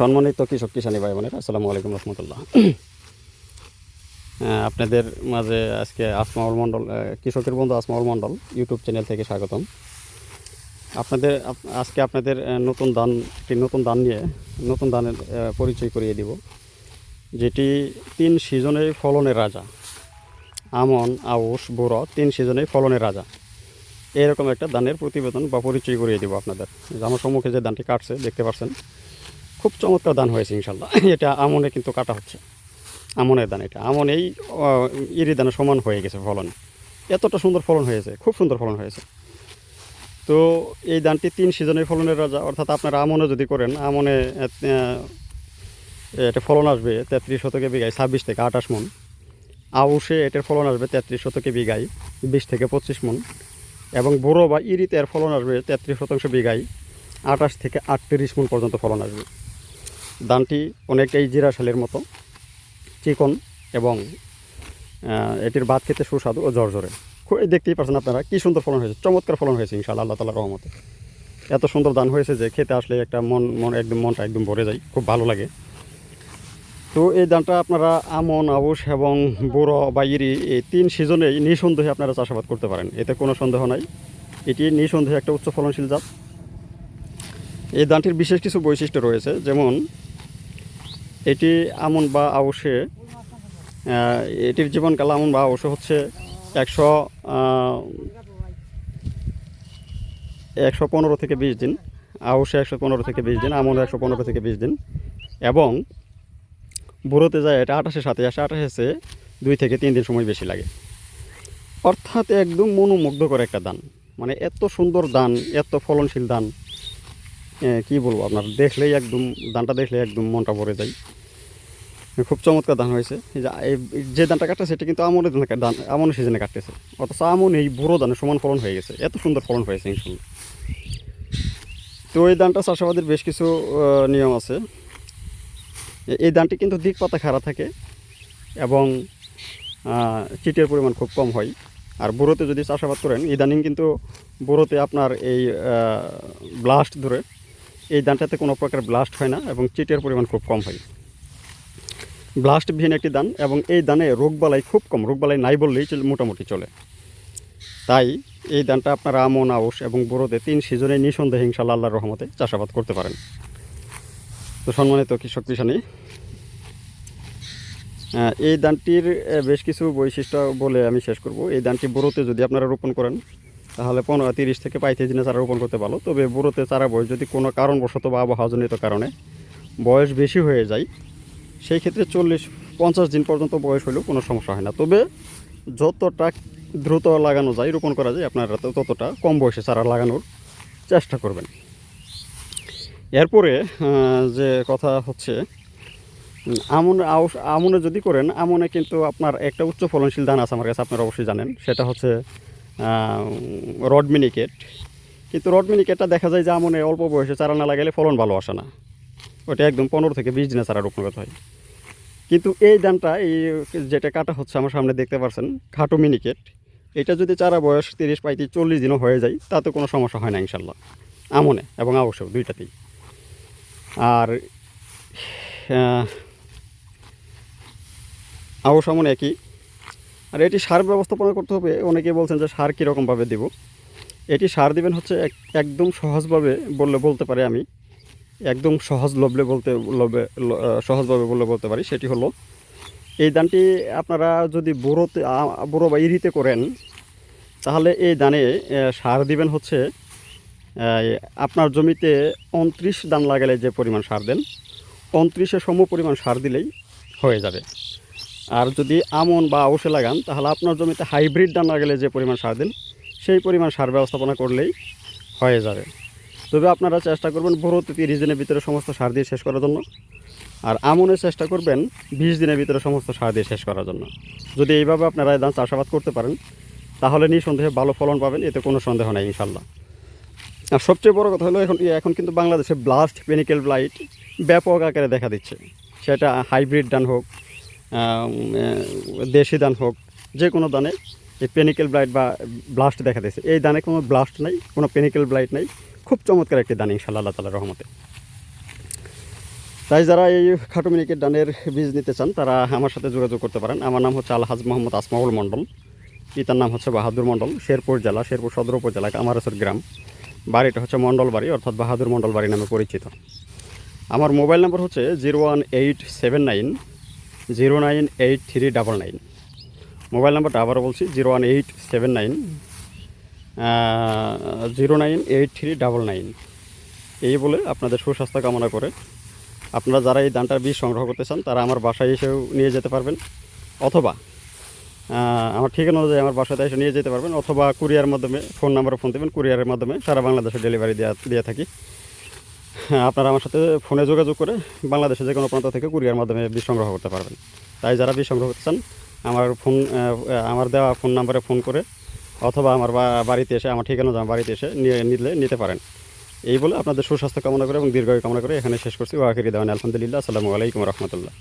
সম্মানিত কৃষক কিষানি ভাই বোনের, আসসালামু আলাইকুম রহমতুল্লাহ। আপনাদের মাঝে আজকে আসমাউল মণ্ডল কৃষকের বন্ধু আসমাউল মণ্ডল ইউটিউব চ্যানেল থেকে স্বাগতম। আপনাদের আজকে আপনাদের নতুন দান একটি নতুন দান নিয়ে নতুন দানের পরিচয় করিয়ে দিব, যেটি তিন সিজনে ফলনের রাজা। আমন, আউশ বুড়ো তিন সিজনে ফলনের রাজা। এরকম একটা দানের প্রতিবেদন বা পরিচয় করিয়ে দিব আপনাদের। আমার সম্মুখে যে দানটি কাটছে, দেখতে পাচ্ছেন খুব চমৎকার দান হয়েছে ইনশাল্লাহ এটা আমনে কিন্তু কাটা হচ্ছে। আমনের দান এটা। আমন এই ইরি দানের সমান হয়ে গেছে ফলন। এতটা সুন্দর ফলন হয়েছে, খুব সুন্দর ফলন হয়েছে। তো এই দানটি তিন সিজনের ফলনের রাজা, অর্থাৎ আপনারা আমনে যদি করেন, আমনে এটা ফলন আসবে তেত্রিশ শতকে বিঘায় ছাব্বিশ থেকে আঠাশ মন। আউশে এটার ফলন আসবে তেত্রিশ শতকে বিঘায় বিশ থেকে পঁচিশ মন। এবং বড়ো বা ইরিতে এর ফলন আসবে তেত্রিশ শতাংশ বিঘায় আঠাশ থেকে আটত্রিশ মন পর্যন্ত ফলন আসবে। ধানটি অনেকটাই জিরা শালের মতো, চিকন এবং এটির ভাত খেতে সুস্বাদু ও জর্জরে খুব এই দেখতেই পাচ্ছেন আপনারা কী সুন্দর ফলন হয়েছে, চমৎকার ফলন হয়েছে ইনশাআল্লাহ, আল্লাহ তালার রহমতে। এত সুন্দর ধান হয়েছে যে খেতে আসলে একটা মন মন একদম, মনটা একদম ভরে যায়, খুব ভালো লাগে। তো এই ধানটা আপনারা আমন আবুস এবং বুড়ো বা ইরি, এই তিন সিজনেই নিঃসন্দেহে আপনারা চাষাবাদ করতে পারেন, এতে কোনো সন্দেহ নাই। এটি নিঃসন্দেহে একটা উচ্চ ফলনশীল জাত। এই ধানটির বিশেষ কিছু বৈশিষ্ট্য রয়েছে, যেমন এটি আমন বা আউশে এটির জীবনকাল আমন বা আউশে হচ্ছে একশো একশো পনেরো থেকে বিশ দিন আউশে একশো পনেরো থেকে বিশ দিন, আমন একশো পনেরো থেকে বিশ দিন এবং বুড়োতে যায় এটা আঠাশে সাথে আসে আঠাশে দুই থেকে তিন দিন সময় বেশি লাগে। অর্থাৎ একদম মনোমুগ্ধকর একটা দান। মানে এত সুন্দর দান, এত ফলনশীল দান। কি বলব আপনার? দেখলেই একদম দানটা দেখলে একদম মনটা ভরে যায়। খুব চমৎকার ধান হয়েছে। যে ধানটা কাটছে, সেটা কিন্তু আমনের ধান আমনের সিজনে কাটতেছে। অথচ আমন এই বুড়ো ধানের সমান ফলন হয়ে গেছে। এত সুন্দর ফলন হয়েছে, ইনশাল্লাহ। তো এই ধানটা চাষাবাদের বেশ কিছু নিয়ম আছে। এই ধানটি কিন্তু দিক পাতা খাড়া থাকে এবং চিটের পরিমাণ খুব কম হয়। আর বুড়োতে যদি চাষাবাদ করেন, ইদানিং কিন্তু বুড়োতে আপনার এই ব্লাস্ট ধরে এই ধানটাতে কোনো প্রকার ব্লাস্ট হয় না এবং চিটের পরিমাণ খুব কম হয়। ব্লাস্টবিহীন একটি দান এবং এই দানে রোগবালাই খুব কম রোগবালাই নাই বললেই মোটামুটি চলে। তাই এই দানটা আপনারা আমন, আউশ এবং বুড়োতে তিন সিজনে নিঃসন্দেহে ইনশাল্লাহ আল্লাহর রহমতে চাষাবাদ করতে পারেন। তো সম্মানিত কৃষক কৃষানি এই দানটির বেশ কিছু বৈশিষ্ট্য বলে আমি শেষ করব। এই দানটি বুড়োতে যদি আপনারা রোপণ করেন তাহলে পনেরো, তিরিশ থেকে পঁয়ত্রিশ দিনে চারা রোপণ করতে ভালো তবে বুড়োতে চারা বয়স যদি কোনো কারণবশত বা আবহাওয়াজনিত কারণে বয়স বেশি হয়ে যায়, সেই ক্ষেত্রে চল্লিশ, পঞ্চাশ দিন পর্যন্ত বয়স হলেও কোনো সমস্যা হয় না। তবে যতটা দ্রুত লাগানো যায়, রোপণ করা যায়, আপনারা ততটা কম বয়সে চারা লাগানোর চেষ্টা করবেন। এরপরে যে কথা হচ্ছে, আমন আমনে যদি করেন, আমনে কিন্তু আপনার একটা উচ্চ ফলনশীল ধান আছে আমার কাছে, আপনারা অবশ্যই জানেন। সেটা হচ্ছে রড মিনিকেট কিন্তু রড মিনিকেটটা দেখা যায় যে আমনে অল্প বয়সে চারা না লাগালে ফলন ভালো আসে না। ওটা একদম পনেরো থেকে বিশ দিনে চারা রোপণ করতে হয়। কিন্তু এই ধানটা এই যেটা কাটা হচ্ছে আমার সামনে দেখতে পাচ্ছেন খাটো মিনিকেট এটা যদি চারা বয়স তিরিশ পঁয়ত্রিশ চল্লিশ দিনও হয়ে যায় তাতে কোনো সমস্যা হয় না ইনশাল্লাহ। আমনে এবং আবশ্যক দুইটাতেই। আর আহ, আবশ আমন একই আর এটি সার ব্যবস্থাপনা করতে হবে। অনেকে বলছেন যে সার কীরকমভাবে দেব। এটি সার দিবেন হচ্ছে এক- একদম সহজভাবে বললে বলতে পারি আমি। একদম সহজলভ্যে বলতে লভ্যে ল- আহ, সহজভাবে বললে বলতে পারি। সেটি হলো এই ধানটি আপনারা যদি বুড়োতে বুড়ো বা ইরিতে করেন তাহলে এই আহ, সার দিবেন হচ্ছে আপনার জমিতে উনত্রিশ ধান লাগালে যে পরিমাণ সার দেন উনত্রিশে সম পরিমাণ সার দিলেই হয়ে যাবে। আর যদি আমন বা আউশে লাগান, তাহলে আপনার জমিতে হাইব্রিড ধান লাগালে যে পরিমাণ সার দেন, সেই পরিমাণ সার ব্যবস্থাপনা করলেই হয়ে যাবে। তবে আপনারা চেষ্টা করবেন বড়োতে তিরিশ দিনের ভিতরে সমস্ত সার দিয়ে শেষ করার জন্য। আর আমনের চেষ্টা করবেন বিশ দিনের ভিতরে সমস্ত সার দিয়ে শেষ করার জন্য। যদি এইভাবে আপনারা ধান চাষাবাদ করতে পারেন, তাহলে নিঃসন্দেহে ভালো ফলন পাবেন, এতে কোনো সন্দেহ নাই ইনশাল্লাহ আর সবচেয়ে বড় কথা হলো, এখন এখন কিন্তু বাংলাদেশে ব্লাস্ট পেনিক্যাল ব্লাইট ব্যাপক আকারে দেখা দিচ্ছে। সেটা হাইব্রিড ধান হোক দেশি ধান হোক, যে কোনো দানে এই পেনিক্যাল ব্লাইট বা ব্লাস্ট দেখা দিয়েছে। এই দানে কোনো ব্লাস্ট নাই, কোনো পেনিক্যাল ব্লাইট নাই। খুব চমৎকার একটি দান ইনশাল্লাহ আল্লাহ তালা রহমতে। তাই যারা এই খাটো মিনিকেট ডানের বীজ নিতে চান, তারা আমার সাথে যোগাযোগ করতে পারেন। আমার নাম হচ্ছে আলহাজ মোহাম্মদ আসমাউল মণ্ডল। পিতার নাম হচ্ছে বাহাদুর মণ্ডল, শেরপুর জেলা, শেরপুর সদর উপজেলা কামারসর গ্রাম। বাড়িটা হচ্ছে মণ্ডল বাড়ি অর্থাৎ বাহাদুর মণ্ডল বাড়ি নামে পরিচিত। আমার মোবাইল নম্বর হচ্ছে zero one eight seven nine zero nine eight three double nine mobile নাম্বারটা আবারও বলছি zero one eight seven nine zero nine eight three double nine এই বলে আপনাদের সুস্বাস্থ্য কামনা করে আপনারা যারা এই ধানটার বীজ সংগ্রহ করতে চান, তারা আমার বাসায় এসেও নিয়ে যেতে পারবেন। অথবা আমার ঠিকানা অনুযায়ী আমার বাসাতে এসে নিয়ে যেতে পারবেন, অথবা কুরিয়ার মাধ্যমে ফোন নাম্বারে ফোন দেবেন কুরিয়ারের মাধ্যমে সারা বাংলাদেশে ডেলিভারি দেওয়া দিয়ে থাকি। আপনারা আমার সাথে ফোনে যোগাযোগ করে বাংলাদেশে যে কোনো প্রান্ত থেকে কুরিয়ার মাধ্যমে বীজ সংগ্রহ করতে পারবেন। তাই যারা বীজ সংগ্রহ করতে চান, আমার ফোন আমার দেওয়া ফোন নাম্বারে ফোন করে অথবা আমার বাড়িতে এসে, আমার ঠিকানা আমার বাড়িতে এসে নিয়ে, নিলে, নিতে পারেন। এই বলে আপনাদের সুস্বাস্থ্য কামনা করে এবং দীর্ঘায়ু কামনা করে এখানে শেষ করছি। ওয়াকিরি দেওয়ান আলহামদুলিল্লাহ। আসসালামু আলাইকুম রহমতুল্লাহ।